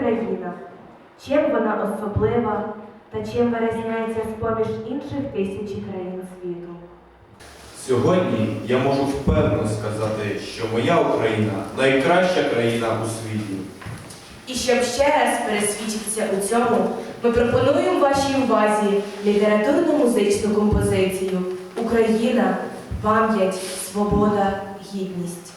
країна, чим вона особлива та чим вирізняється з-поміж інших тисячі країн світу. Сьогодні я можу впевнено сказати, що моя Україна найкраща країна у світі. І щоб ще раз пересвідчитися у цьому, ми пропонуємо вашій увазі літературно-музичну композицію Україна, пам'ять, свобода, гідність.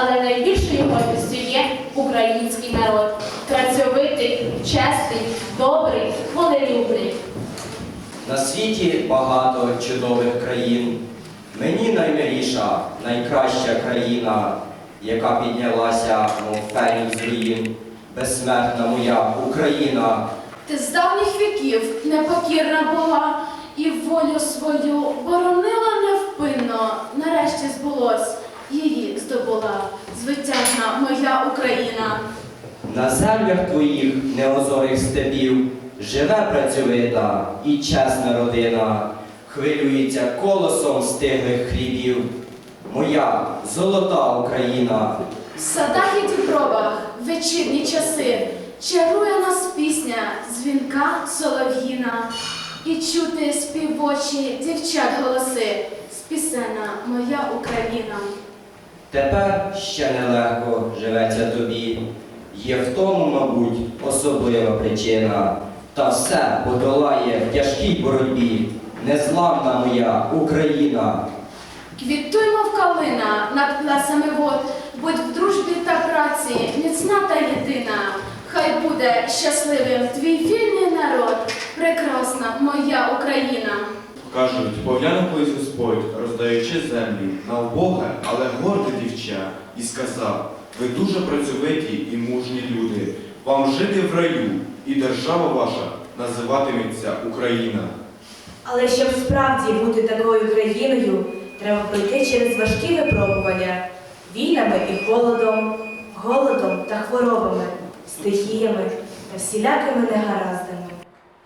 Але найбільшою гордістю є український народ. Працьовитий, чесний, добрий, волелюбний. На світі багато чудових країн. Мені наймиліша, найкраща країна, яка піднялася, мов фенікс з руїн. Безсмертна моя Україна. Ти з давніх віків непокірна була і волю свою боронила невпинно. Нарешті збулось, її здобула звитяжна моя Україна. На землях твоїх неозорих степів живе працьовита і чесна родина, хвилюється колосом стиглих хлібів. Моя золота Україна, В садах і дібровах вечірні часи чарує нас пісня дзвінка солов'їна, і чути співочі дівчат голоси, спісена моя Україна. Тепер ще нелегко живеться тобі. Є в тому, мабуть, особлива причина. Та все подолає в тяжкій боротьбі. Незламна моя Україна. Квітуймо в калина над плесами вод, будь в дружбі та праці, міцна та єдина. Хай буде щасливим твій вільний народ, прекрасна моя Україна. Кажуть, поглянув колись Господь, роздаючи землі на убоге, але горде дівча, і сказав: ви дуже працьовиті і мужні люди. Вам жити в раю, і держава ваша називатиметься Україна. Але щоб справді бути такою країною, треба пройти через важкі випробування війнами і холодом, голодом та хворобами, стихіями та всілякими негараздами.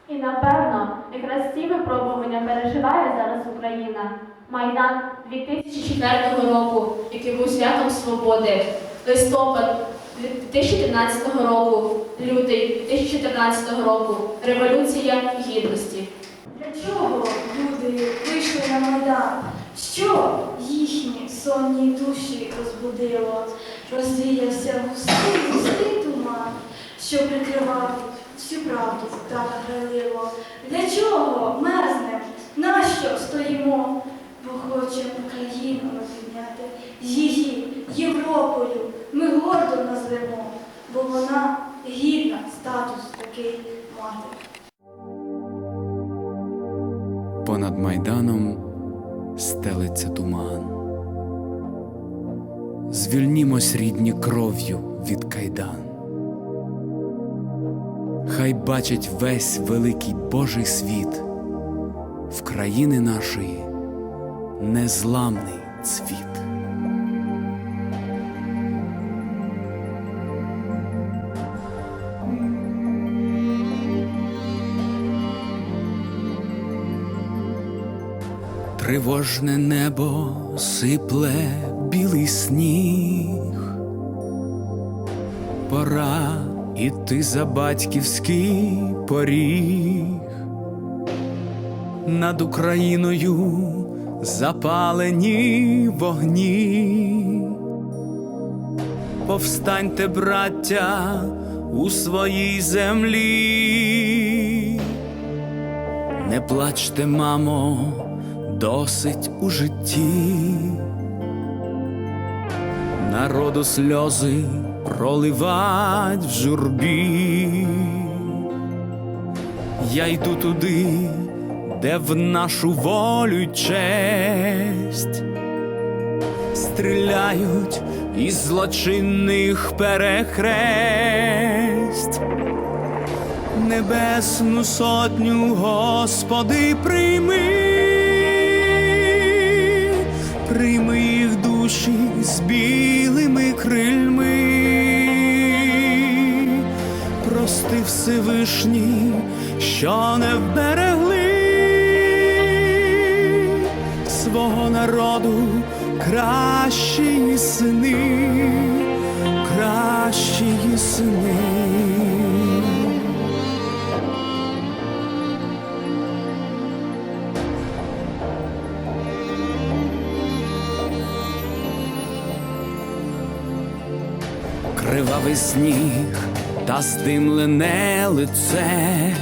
І напевно, якраз ці випробування переживає зараз Україна. Майдан 2004 року, який був святом свободи, листопад 2013 року, лютий 2014 року, Революція Гідності. Для чого люди вийшли на Майдан? Що їхні сонні душі розбудило? Розвіявся густий густий туман, що прикривав всю правду та награлило. Для чого мерзнем? Нащо стоїмо? Бо хочемо Україну підняти її Європою. Ми гордо назвемо, бо вона гідна статус такий мати. Понад майданом стелиться туман. Звільнімось рідні кров'ю від кайдан. Хай бачить весь великий Божий світ в країни нашої незламний цвіт. Тривожне небо сипле білий сніг, пора іти за батьківський поріг, над Україною запалені вогні. Повстаньте, браття, у своїй землі. Не плачте, мамо, досить у житті. Народу сльози проливать в журбі. Я йду туди, де в нашу волю честь стріляють із злочинних перехресть. Небесну сотню, Господи, прийми, прийми їх душі з білими крильми, прости Всевишній, що не вберегли свого народу кращі сини, кращі сини. Кривавий сніг та здимлене лице,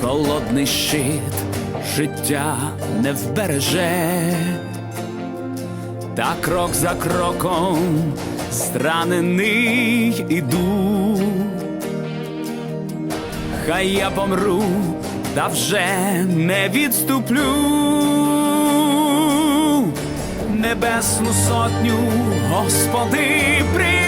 холодний щит життя не вбереже, та крок за кроком зранений іду. Хай я помру, та вже не відступлю. Небесну сотню, Господи, прийми,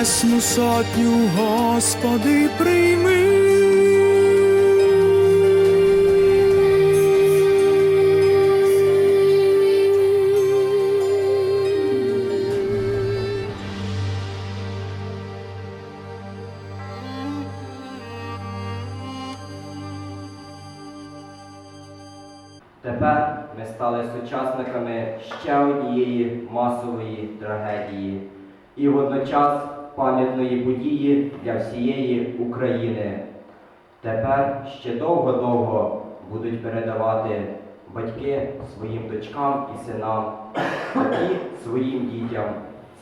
Небесну сотню, Господи, прийми. Тепер ми стали сучасниками ще однієї масової трагедії і водночас пам'ятної події для всієї України. Тепер ще довго-довго будуть передавати батьки своїм дочкам і синам, і своїм дітям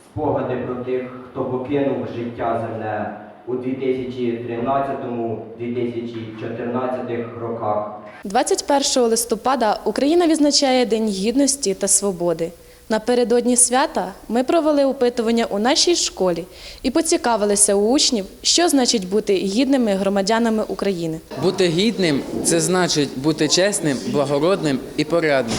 спогади про тих, хто покинув життя земне у 2013-2014 роках. 21 листопада Україна відзначає День гідності та свободи. Напередодні свята ми провели опитування у нашій школі і поцікавилися у учнів, що значить бути гідними громадянами України. Бути гідним це значить бути чесним, благородним і порядним.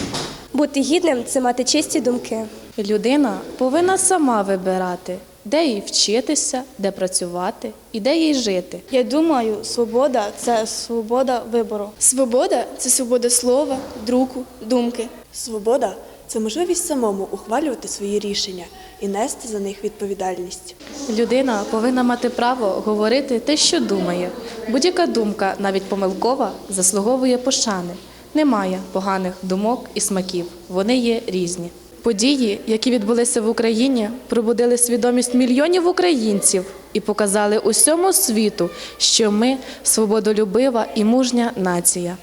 Бути гідним це мати чисті думки. Людина повинна сама вибирати, де їй вчитися, де працювати і де їй жити. Я думаю, свобода це свобода вибору. Свобода це свобода слова, друку, думки. Свобода це можливість самому ухвалювати свої рішення і нести за них відповідальність. Людина повинна мати право говорити те, що думає. Будь-яка думка, навіть помилкова, заслуговує пошани. Немає поганих думок і смаків. Вони є різні. Події, які відбулися в Україні, пробудили свідомість мільйонів українців і показали усьому світу, що ми свободолюбива і мужня нація.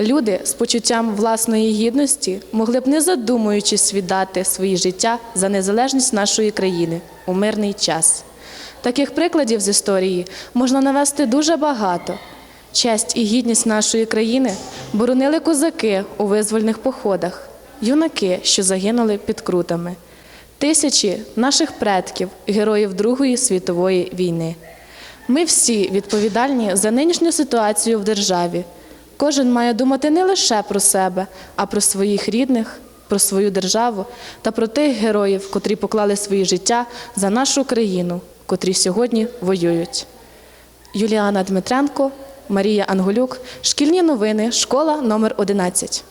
Люди з почуттям власної гідності могли б, не задумуючись, віддати свої життя за незалежність нашої країни у мирний час. Таких прикладів з історії можна навести дуже багато. Честь і гідність нашої країни боронили козаки у визвольних походах, юнаки, що загинули під крутами, тисячі наших предків, героїв Другої світової війни. Ми всі відповідальні за нинішню ситуацію в державі. Кожен має думати не лише про себе, а про своїх рідних, про свою державу та про тих героїв, котрі поклали свої життя за нашу країну, котрі сьогодні воюють. Юліана Дмитренко, Марія Анголюк, шкільні новини, школа номер 11.